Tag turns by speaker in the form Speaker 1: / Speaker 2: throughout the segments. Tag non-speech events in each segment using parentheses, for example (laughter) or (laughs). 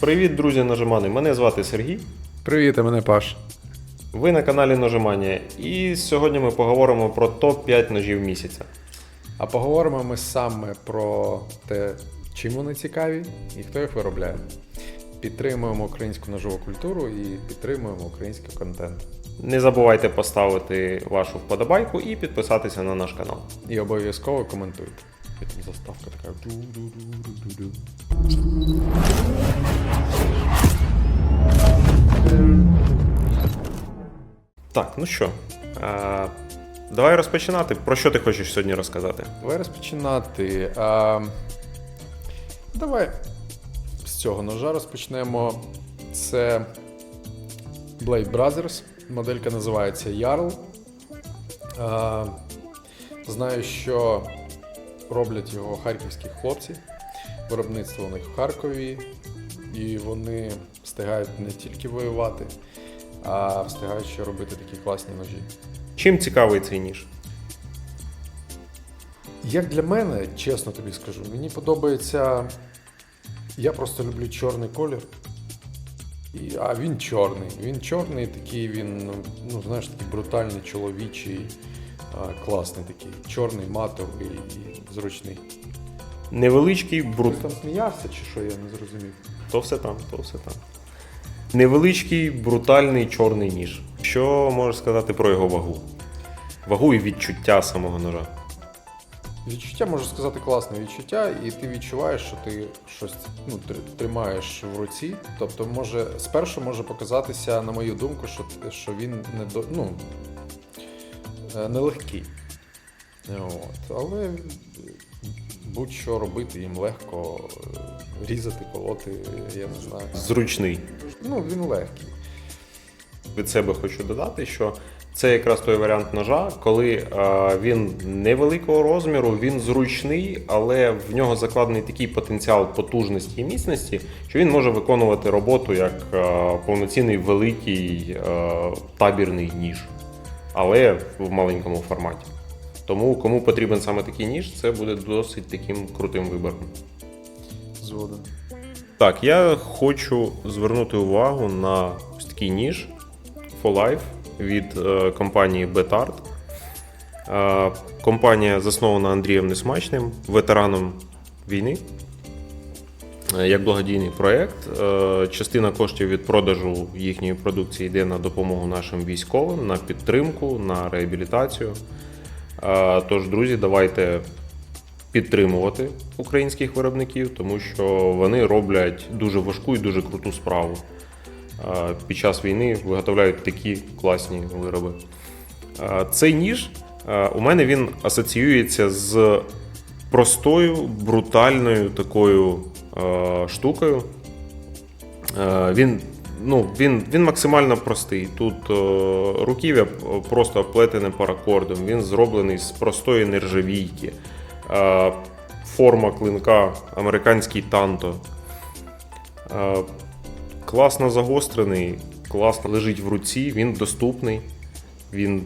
Speaker 1: Привіт, друзі нажимани! Мене звати Сергій.
Speaker 2: Привіт, а мене Паш.
Speaker 1: Ви на каналі Нажимання. І сьогодні ми поговоримо про топ-5 ножів місяця.
Speaker 2: А поговоримо ми саме про те, чим вони цікаві і хто їх виробляє. Підтримуємо українську ножову культуру і підтримуємо український контент.
Speaker 1: Не забувайте поставити вашу вподобайку і підписатися на наш канал.
Speaker 2: І обов'язково коментуйте. І там заставка така.
Speaker 1: Так, ну що, е, давай розпочинати. Про що ти хочеш сьогодні розказати?
Speaker 2: Давай розпочинати. А, давай з цього ножа розпочнемо. Це Blade Brothers. Моделька називається Jarl. А, знаю, що роблять його харківські хлопці. Виробництво у них в Харкові. І вони встигають не тільки воювати, а встигають ще робити такі класні ножі.
Speaker 1: Чим цікавий цей ніж?
Speaker 2: Як для мене, чесно тобі скажу, мені подобається. Я просто люблю чорний колір. І, а він чорний. Він чорний, такий, він, ну, знаєш, такий брутальний, чоловічий, класний такий. Чорний, матовий і зручний.
Speaker 1: Невеличкий
Speaker 2: Ти
Speaker 1: брут.
Speaker 2: там сміявся чи що, я не зрозумів.
Speaker 1: То все там, то все там. Невеличкий брутальний чорний ніж. Що можеш сказати про його вагу? Вагу і відчуття самого ножа.
Speaker 2: Відчуття, можу сказати, класне відчуття, і ти відчуваєш, що ти щось ну, тримаєш в руці. Тобто, може, спершу може показатися, на мою думку, що, що він не до, ну, е, нелегкий. От. Але будь-що робити їм легко, різати, колоти, я не знаю.
Speaker 1: Зручний.
Speaker 2: Ну, він легкий.
Speaker 1: від себе хочу додати, що це якраз той варіант ножа, коли е, він невеликого розміру, він зручний, але в нього закладений такий потенціал потужності і міцності, що він може виконувати роботу як е, повноцінний великий е, табірний ніж, але в маленькому форматі. Тому кому потрібен саме такий ніж, це буде досить таким крутим вибором.
Speaker 2: Згоден.
Speaker 1: Так, я хочу звернути увагу на ось такий ніж For Life від е, компанії Betart. Е, компанія заснована Андрієм Несмачним, ветераном війни. Е, Як благодійний проєкт. Е, Частина коштів від продажу їхньої продукції йде на допомогу нашим військовим, на підтримку, на реабілітацію. Е, Тож, друзі, давайте підтримувати українських виробників, тому що вони роблять дуже важку і дуже круту справу. Е, Під час війни виготовляють такі класні вироби. Е, Цей ніж у мене він асоціюється з простою, брутальною такою штукою. Він, ну, він, він максимально простий. Тут е, руків'я просто оплетене паракордом, він зроблений з простої нержавійки. Е, Форма клинка американський танто. Е, Класно загострений, класно лежить в руці, він доступний. Він,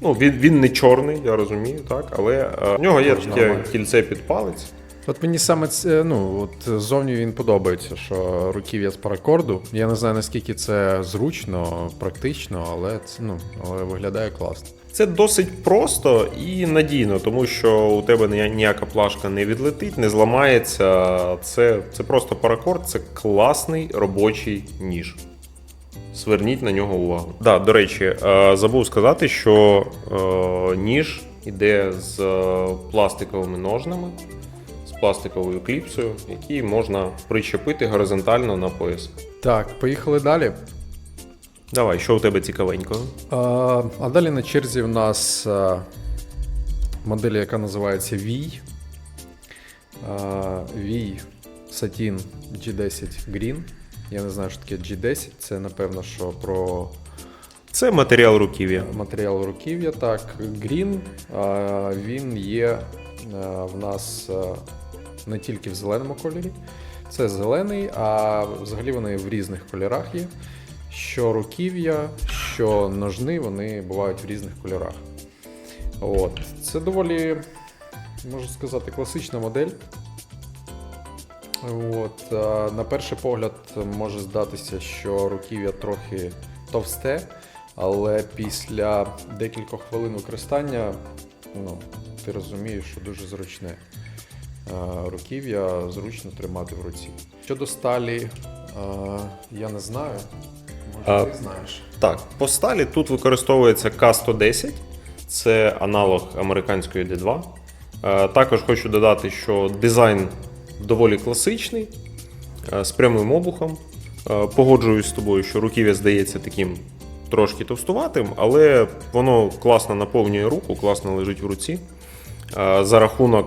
Speaker 1: ну, він, він не чорний, я розумію, так, але е, в нього є таке кільце під палець.
Speaker 2: От мені саме це, ну, от зовні він подобається, що руків'я з паракорду. Я не знаю, наскільки це зручно, практично, але це, ну, але виглядає класно.
Speaker 1: Це досить просто і надійно, тому що у тебе ніяка плашка не відлетить, не зламається. Це, це просто паракорд, це класний робочий ніж. Зверніть на нього увагу. Да, до речі, е, забув сказати, що е, ніж іде з е, пластиковими ножнами, пластиковою кліпсою, які можна причепити горизонтально на пояс.
Speaker 2: Так, поїхали далі.
Speaker 1: Давай, що у тебе цікавенького?
Speaker 2: А, а далі на черзі в нас а, модель, яка називається. А, VI Satin G10 Green. Я не знаю, що таке G10. Це напевно, що про
Speaker 1: Це матеріал руків'я.
Speaker 2: матеріал руків'я. Так, Green. Він є в нас не тільки в зеленому кольорі. Це зелений, а взагалі вони в різних кольорах є. Що руків'я, що ножни, вони бувають в різних кольорах. От. Це доволі, можу сказати, класична модель. От, на перший погляд може здатися, що руків'я трохи товсте, але після декількох хвилин використання ну, ти розумієш, що дуже зручне. Е, Руків'я зручно тримати в руці. Щодо сталі, е, я не знаю. Може, ти знаєш.
Speaker 1: Так, по сталі тут використовується К110, це аналог американської D2. Е, Також хочу додати, що дизайн доволі класичний, з прямим обухом. Погоджуюсь з тобою, що руків'я здається таким трошки товстуватим, але воно класно наповнює руку, класно лежить в руці. За рахунок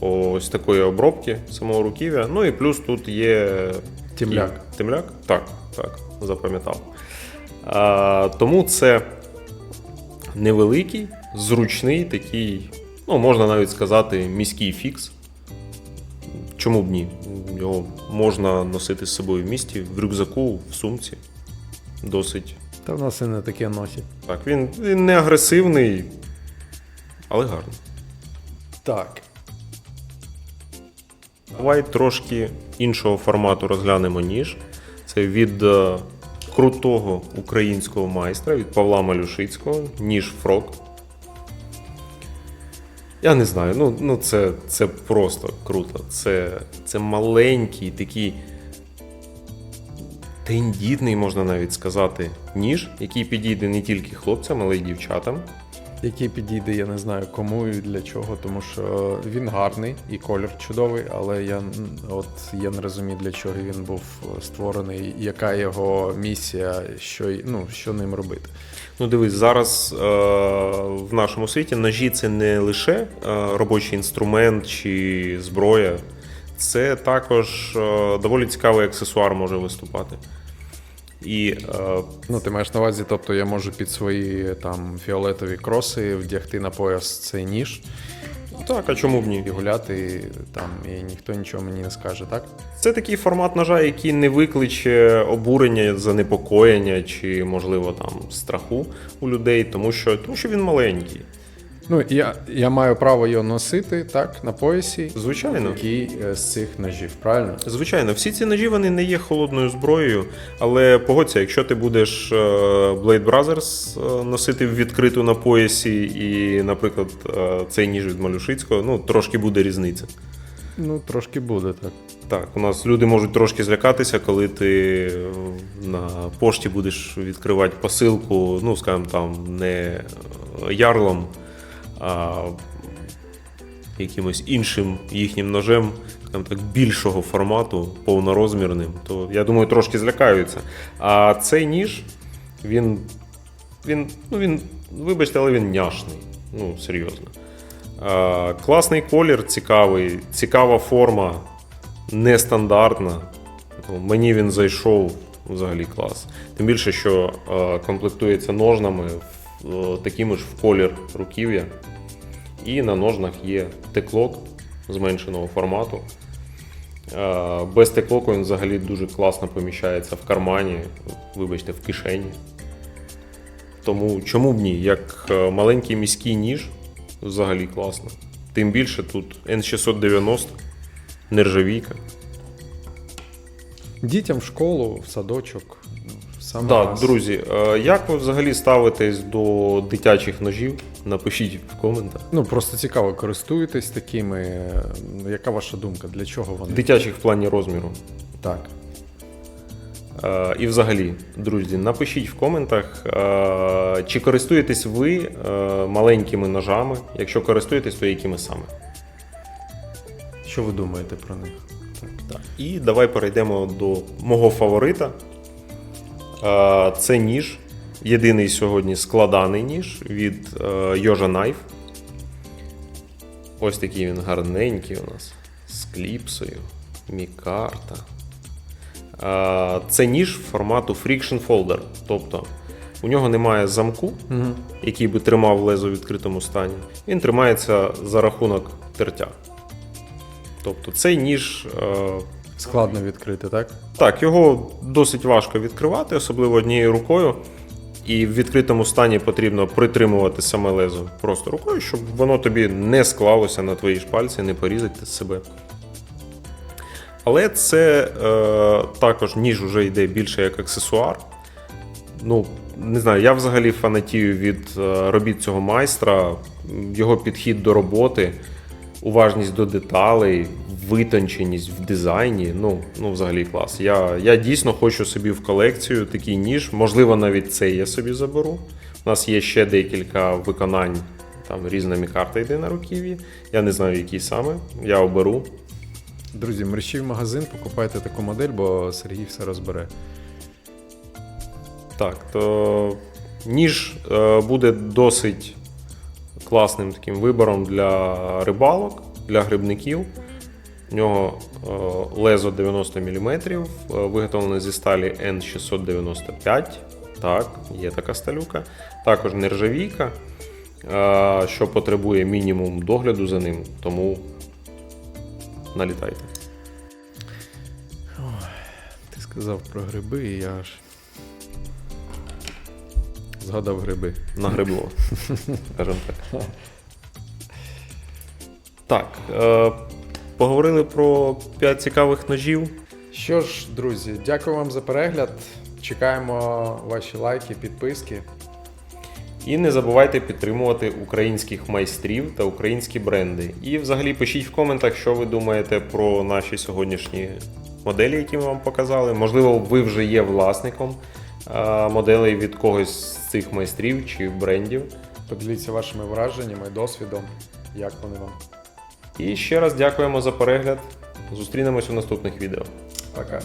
Speaker 1: ось такої обробки самого руків'я. Ну і плюс тут є
Speaker 2: Темляк.
Speaker 1: і- Темляк? Так, так, запам'ятав. А, тому це невеликий, зручний такий, ну, можна навіть сказати, міський фікс. Чому б ні? Його можна носити з собою в місті, в рюкзаку, в сумці. Досить.
Speaker 2: Та в нас і не таке носять.
Speaker 1: Так, він, він не агресивний, але гарний.
Speaker 2: Так.
Speaker 1: Давай трошки іншого формату розглянемо ніж. Це від е, крутого українського майстра, від Павла Малюшицького, ніж Фрок. Я не знаю, ну, ну це, це просто круто. Це, це маленький, такий тендітний, можна навіть сказати, ніж, який підійде не тільки хлопцям, але й дівчатам.
Speaker 2: Який підійде, я не знаю кому і для чого, тому що він гарний і колір чудовий, але я от я не розумію, для чого він був створений, яка його місія, що ну, що ним робити.
Speaker 1: Ну, дивись, зараз е, в нашому світі ножі це не лише е, робочий інструмент чи зброя, це також е, доволі цікавий аксесуар може виступати. І е,
Speaker 2: Ну, ти маєш на увазі, тобто я можу під свої там фіолетові кроси вдягти на пояс цей ніж
Speaker 1: так, а чому б ні?
Speaker 2: і гуляти там, і ніхто нічого мені не скаже, так?
Speaker 1: Це такий формат ножа, який не викличе обурення, занепокоєння чи, можливо, там страху у людей, тому що, тому що він маленький.
Speaker 2: Ну, я, я маю право його носити так, на поясі.
Speaker 1: Звичайно.
Speaker 2: Який е, з цих ножів, правильно?
Speaker 1: Звичайно, всі ці ножі вони не є холодною зброєю, але погодься, якщо ти будеш е, Blade Brothers е, носити в відкриту на поясі, і, наприклад, цей ніж від Малюшицького, ну трошки буде різниця.
Speaker 2: Ну, трошки буде так.
Speaker 1: Так, у нас люди можуть трошки злякатися, коли ти на пошті будеш відкривати посилку, ну, скажімо, там не ярлом, а якимось іншим їхнім ножем, скажімо так, більшого формату, повнорозмірним, то я думаю, трошки злякаються. А цей ніж, він, він, ну, він, вибачте, але він няшний. Ну, серйозно. А, класний колір, цікавий, цікава форма, нестандартна. Мені він зайшов взагалі клас. Тим більше, що е, комплектується ножнами такими ж в колір руків'я. І на ножнах є теклок зменшеного формату. Е, Без теклоку він взагалі дуже класно поміщається в кармані, вибачте, в кишені. Тому чому б ні? Як е, маленький міський ніж, взагалі класно. Тим більше тут N690, нержавійка.
Speaker 2: Дітям в школу, в садочок. Саме
Speaker 1: Так,
Speaker 2: раз.
Speaker 1: друзі, е, як ви взагалі ставитесь до дитячих ножів? Напишіть в коментах.
Speaker 2: Ну, просто цікаво, користуєтесь такими. е, Яка ваша думка? Для чого вони?
Speaker 1: Дитячих в плані розміру.
Speaker 2: Так.
Speaker 1: Е, І взагалі, друзі, напишіть в коментах, е, чи користуєтесь ви е, маленькими ножами. Якщо користуєтесь, то якими саме?
Speaker 2: Що ви думаєте про них?
Speaker 1: Так. І давай перейдемо до мого фаворита. Е, Це ніж. Єдиний сьогодні складаний ніж від е, Knife. Ось такий він гарненький у нас. З кліпсою, мікарта. Е, Це ніж формату Friction Folder. Тобто у нього немає замку,
Speaker 2: Угу.
Speaker 1: який би тримав лезо в відкритому стані. Він тримається за рахунок тертя. Тобто цей ніж. е,
Speaker 2: Складно відкрити, так?
Speaker 1: так, його досить важко відкривати, особливо однією рукою. І в відкритому стані потрібно притримувати саме лезо просто рукою, щоб воно тобі не склалося на твої шпальці, не порізати себе. Але це е, також ніж вже йде більше як аксесуар. Ну, не знаю, я взагалі фанатію від е, робіт цього майстра, його підхід до роботи, уважність до деталей, витонченість в дизайні. Ну, ну взагалі клас. Я, я дійсно хочу собі в колекцію такий ніж. Можливо, навіть цей я собі заберу. У нас є ще декілька виконань. Там різна мікарта йде на руків'ї. Я не знаю, які саме. Я оберу.
Speaker 2: Друзі, мерщій в магазин, покупайте таку модель, бо Сергій все розбере.
Speaker 1: Так, то ніж е, буде досить класним таким вибором для рибалок, для грибників. У нього е, лезо 90 мм, виготовлене зі сталі N695. Так, є така сталюка. Також нержавійка, е, що потребує мінімум догляду за ним, тому налітайте.
Speaker 2: Ти сказав про гриби, і я аж згадав гриби.
Speaker 1: Нагребло, (laughs) скажімо так. Так, е, поговорили про 5 цікавих ножів.
Speaker 2: Що ж, друзі, дякую вам за перегляд. Чекаємо ваші лайки, підписки.
Speaker 1: І не забувайте підтримувати українських майстрів та українські бренди. І взагалі пишіть в коментах, що ви думаєте про наші сьогоднішні моделі, які ми вам показали. Можливо, ви вже є власником моделей від когось з цих майстрів чи брендів.
Speaker 2: Поділіться вашими враженнями, досвідом, як вони вам.
Speaker 1: І ще раз дякуємо за перегляд. Зустрінемось у наступних відео.
Speaker 2: Пока.